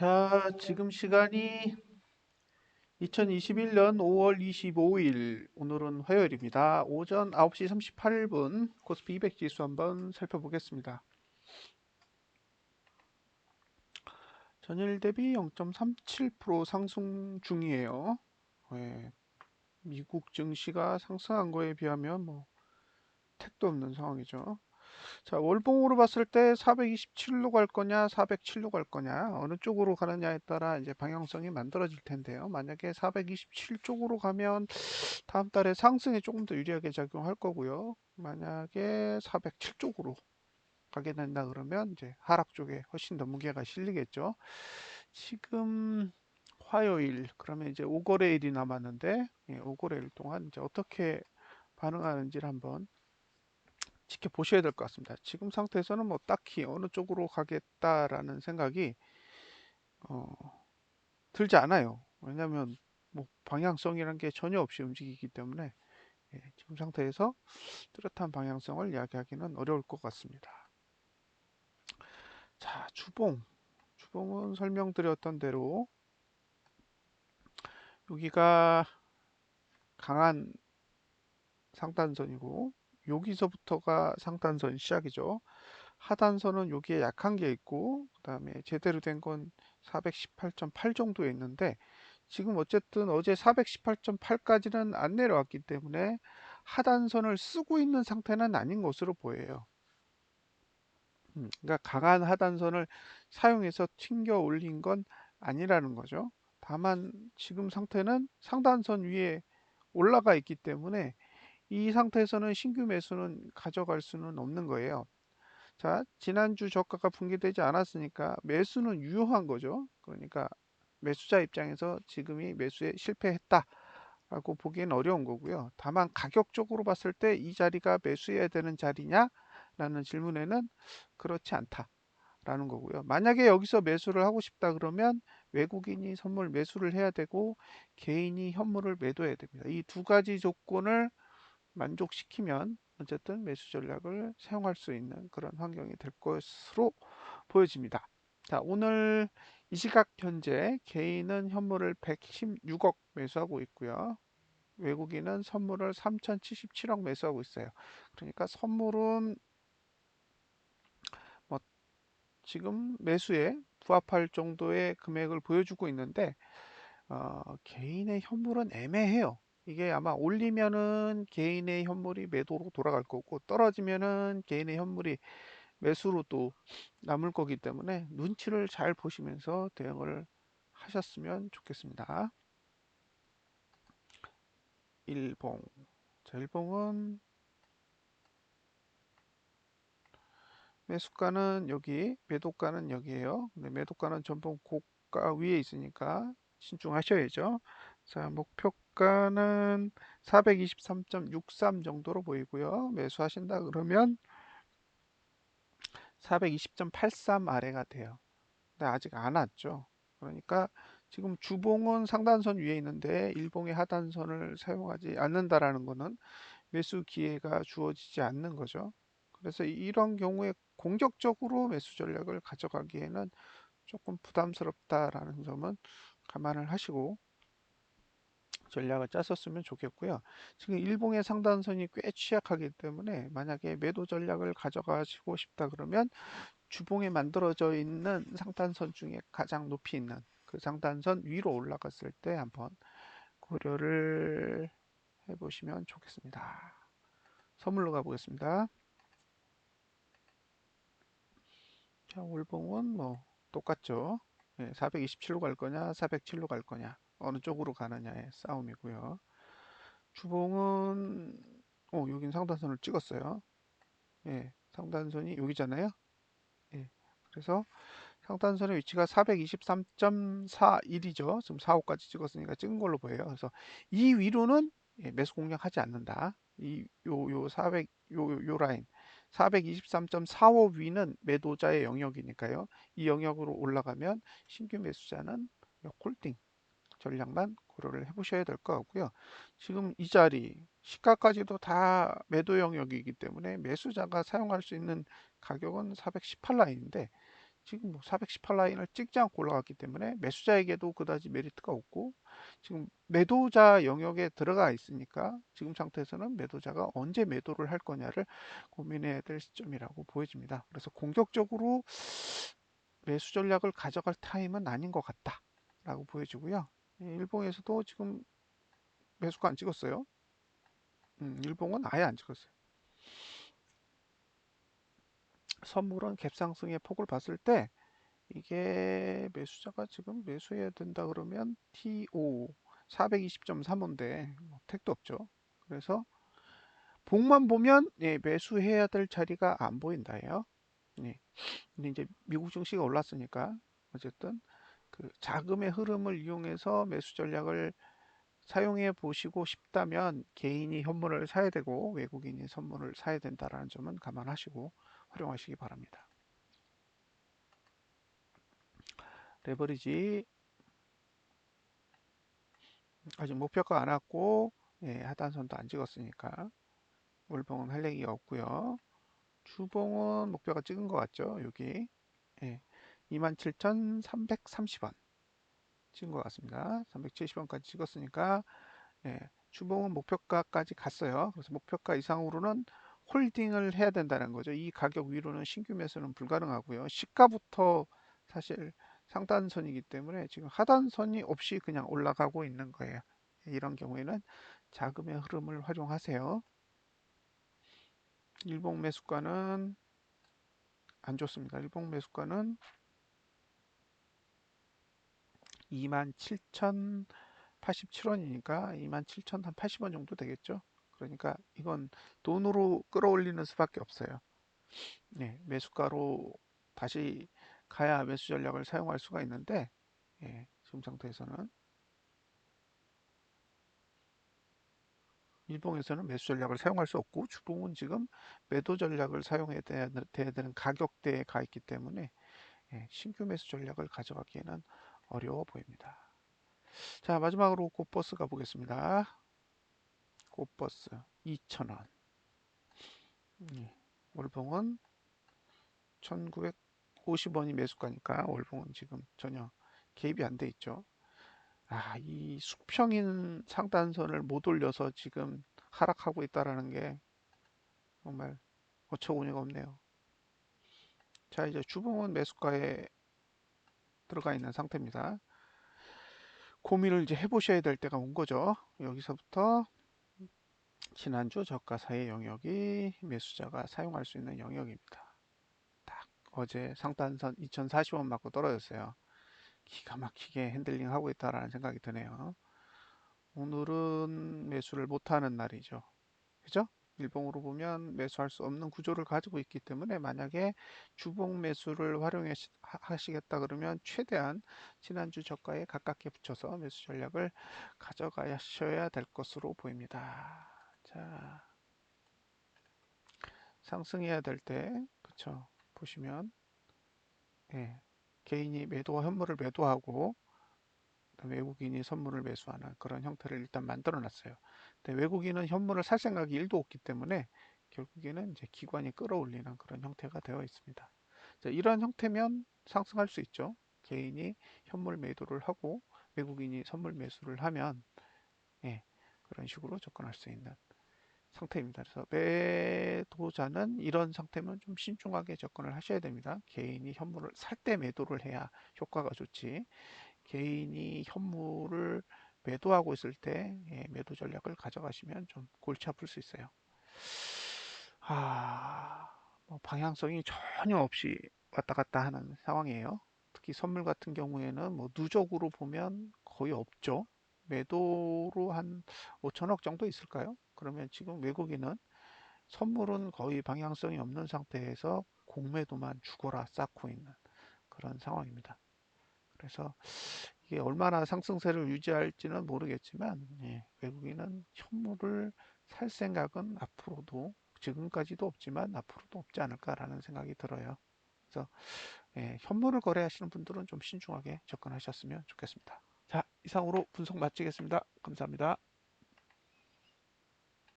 자, 지금 시간이 2021년 5월 25일, 오늘은 화요일입니다. 오전 9시 38분 코스피 200 지수 한번 살펴보겠습니다. 전일 대비 0.37% 상승 중이에요. 예, 미국 증시가 상승한 거에 비하면 뭐 택도 없는 상황이죠. 자, 월봉으로 봤을 때 427로 갈 거냐, 407로 갈 거냐, 어느 쪽으로 가느냐에 따라 이제 방향성이 만들어질 텐데요. 만약에 427 쪽으로 가면 다음 달에 상승에 조금 더 유리하게 작용할 거고요. 만약에 407 쪽으로 가게 된다 그러면 이제 하락 쪽에 훨씬 더 무게가 실리겠죠. 지금 화요일 그러면 이제 5거래일이 남았는데 예, 5거래일 동안 이제 어떻게 반응하는지를 한번 지켜보셔야 될 것 같습니다. 지금 상태에서는 뭐 딱히 어느 쪽으로 가겠다라는 생각이 어, 들지 않아요. 왜냐하면 뭐 방향성이란 게 전혀 없이 움직이기 때문에 예, 지금 상태에서 뚜렷한 방향성을 이야기하기는 어려울 것 같습니다. 자, 주봉. 주봉은 설명드렸던 대로 여기가 강한 상단선이고 여기서부터가 상단선 시작이죠. 하단선은 여기에 약한 게 있고 그 다음에 제대로 된 건 418.8 정도에 있는데 지금 어쨌든 어제 418.8까지는 안 내려왔기 때문에 하단선을 쓰고 있는 상태는 아닌 것으로 보여요. 음, 그러니까 강한 하단선을 사용해서 튕겨 올린 건 아니라는 거죠. 다만 지금 상태는 상단선 위에 올라가 있기 때문에 이 상태에서는 신규 매수는 가져갈 수는 없는 거예요. 자, 지난주 저가가 붕괴되지 않았으니까 매수는 유효한 거죠. 그러니까 매수자 입장에서 지금이 매수에 실패했다. 라고 보기엔 어려운 거고요. 다만 가격적으로 봤을 때 이 자리가 매수해야 되는 자리냐? 라는 질문에는 그렇지 않다. 라는 거고요. 만약에 여기서 매수를 하고 싶다 그러면 외국인이 선물 매수를 해야 되고 개인이 현물을 매도해야 됩니다. 이 두 가지 조건을 만족시키면 어쨌든 매수 전략을 사용할 수 있는 그런 환경이 될 것으로 보여집니다. 자, 오늘 이 시각 현재 개인은 현물을 116억 매수하고 있고요. 외국인은 선물을 3,077억 매수하고 있어요. 그러니까 선물은 뭐 지금 매수에 부합할 정도의 금액을 보여주고 있는데 어, 개인의 현물은 애매해요. 이게 아마 올리면은 개인의 현물이 매도로 돌아갈 거고 떨어지면은 개인의 현물이 매수로 또 남을 거기 때문에 눈치를 잘 보시면서 대응을 하셨으면 좋겠습니다. 일봉. 자, 일봉은 매수가는 여기, 매도가는 여기에요. 근데 매도가는 전봉 고가 위에 있으니까 신중하셔야죠. 자, 목표가는 423.63 정도로 보이고요. 매수하신다 그러면 420.83 아래가 돼요. 근데 아직 안 왔죠. 그러니까 지금 주봉은 상단선 위에 있는데 일봉의 하단선을 사용하지 않는다라는 것은 매수 기회가 주어지지 않는 거죠. 그래서 이런 경우에 공격적으로 매수 전략을 가져가기에는 조금 부담스럽다라는 점은 감안을 하시고 전략을 짰었으면 좋겠고요. 지금 일봉의 상단선이 꽤 취약하기 때문에 만약에 매도 전략을 가져가시고 싶다 그러면 주봉에 만들어져 있는 상단선 중에 가장 높이 있는 그 상단선 위로 올라갔을 때 한번 고려를 해보시면 좋겠습니다. 선물로 가보겠습니다. 자, 올봉은 뭐 똑같죠. 네, 427로 갈 거냐, 407로 갈 거냐. 어느 쪽으로 가느냐의 싸움이고요. 주봉은 어, 여긴 상단선을 찍었어요. 예, 상단선이 여기잖아요. 예, 그래서 상단선의 위치가 423.41이죠. 지금 4호까지 찍었으니까 찍은 걸로 보여요. 그래서 이 위로는 예, 매수 공략하지 않는다. 이 요 요 400 요 요 라인 423.45 위는 매도자의 영역이니까요. 이 영역으로 올라가면 신규 매수자는 홀딩 전략만 고려를 해보셔야 될 것 같고요. 지금 이 자리 시가까지도 다 매도 영역이기 때문에 매수자가 사용할 수 있는 가격은 418라인인데 지금 뭐 418 라인을 찍지 않고 올라갔기 때문에 매수자에게도 그다지 메리트가 없고 지금 매도자 영역에 들어가 있으니까 지금 상태에서는 매도자가 언제 매도를 할 거냐를 고민해야 될 시점이라고 보여집니다. 그래서 공격적으로 매수 전략을 가져갈 타임은 아닌 것 같다 라고 보여지고요. 일봉에서도 지금 매수가 안 찍었어요. 음, 일봉은 아예 안 찍었어요. 선물은 갭상승의 폭을 봤을 때 이게 매수자가 지금 매수해야 된다 그러면 TO 420.35인데 뭐 택도 없죠. 그래서 봉만 보면 예, 매수해야 될 자리가 안 보인다예요. 예. 근데 이제 미국 증시가 올랐으니까 어쨌든 그 자금의 흐름을 이용해서 매수 전략을 사용해 보시고 싶다면 개인이 현물을 사야 되고 외국인이 선물을 사야 된다라는 점은 감안하시고 활용하시기 바랍니다. 레버리지 아직 목표가 안 왔고 예, 하단선도 안 찍었으니까 월봉은 할 얘기가 없고요. 주봉은 목표가 찍은 것 같죠? 여기 예, 27,330원 찍은 것 같습니다. 370원까지 찍었으니까 예, 주봉은 목표가까지 갔어요. 그래서 목표가 이상으로는 홀딩을 해야 된다는 거죠. 이 가격 위로는 신규 매수는 불가능하고요. 시가부터 사실 상단선이기 때문에 지금 하단선이 없이 그냥 올라가고 있는 거예요. 이런 경우에는 자금의 흐름을 활용하세요. 일봉 매수가는 안 좋습니다. 일봉 매수가는 27,087원이니까 27,080원 정도 되겠죠. 그러니까 이건 돈으로 끌어올리는 수밖에 없어요. 네, 매수가로 다시 가야 매수 전략을 사용할 수가 있는데 예, 지금 상태에서는 일봉에서는 매수 전략을 사용할 수 없고 주봉은 지금 매도 전략을 사용해야 되는 가격대에 가 있기 때문에 예, 신규 매수 전략을 가져가기에는 어려워 보입니다. 자 마지막으로 고버스 가보겠습니다. 고버스 2,000원 예, 월봉은 1950원이 매수가니까 월봉은 지금 전혀 개입이 안 돼 있죠. 아, 이 수평인 상단선을 못 올려서 지금 하락하고 있다라는 게 정말 어처구니가 없네요. 자, 이제 주봉은 매수가에 들어가 있는 상태입니다. 고민을 이제 해보셔야 될 때가 온 거죠. 여기서부터 지난주 저가 사이 영역이 매수자가 사용할 수 있는 영역입니다. 딱 어제 상단선 2040원 맞고 떨어졌어요. 기가 막히게 핸들링 하고 있다라는 생각이 드네요. 오늘은 매수를 못하는 날이죠. 그죠? 일봉으로 보면 매수할 수 없는 구조를 가지고 있기 때문에 만약에 주봉 매수를 활용하시겠다 그러면 최대한 지난주 저가에 가깝게 붙여서 매수 전략을 가져가셔야 될 것으로 보입니다. 자, 상승해야 될 때, 그쵸. 보시면, 예, 개인이 매도와 현물을 매도하고 외국인이 선물을 매수하는 그런 형태를 일단 만들어 놨어요. 근데 외국인은 현물을 살 생각이 1도 없기 때문에 결국에는 이제 기관이 끌어올리는 그런 형태가 되어 있습니다. 자, 이런 형태면 상승할 수 있죠. 개인이 현물 매도를 하고 외국인이 선물 매수를 하면 예, 그런 식으로 접근할 수 있는 상태입니다. 그래서 매도자는 이런 상태면 좀 신중하게 접근을 하셔야 됩니다. 개인이 현물을 살 때 매도를 해야 효과가 좋지. 개인이 현물을 매도하고 있을 때 예, 매도 전략을 가져가시면 좀 골치 아플 수 있어요. 아, 뭐 방향성이 전혀 없이 왔다 갔다 하는 상황이에요. 특히 선물 같은 경우에는 뭐 누적으로 보면 거의 없죠. 매도로 한 5천억 정도 있을까요? 그러면 지금 외국인은 선물은 거의 방향성이 없는 상태에서 공매도만 죽어라 쌓고 있는 그런 상황입니다. 그래서 이게 얼마나 상승세를 유지할지는 모르겠지만 예, 외국인은 현물을 살 생각은 앞으로도 지금까지도 없지만 앞으로도 없지 않을까라는 생각이 들어요. 그래서 예, 현물을 거래하시는 분들은 좀 신중하게 접근하셨으면 좋겠습니다. 자, 이상으로 분석 마치겠습니다. 감사합니다.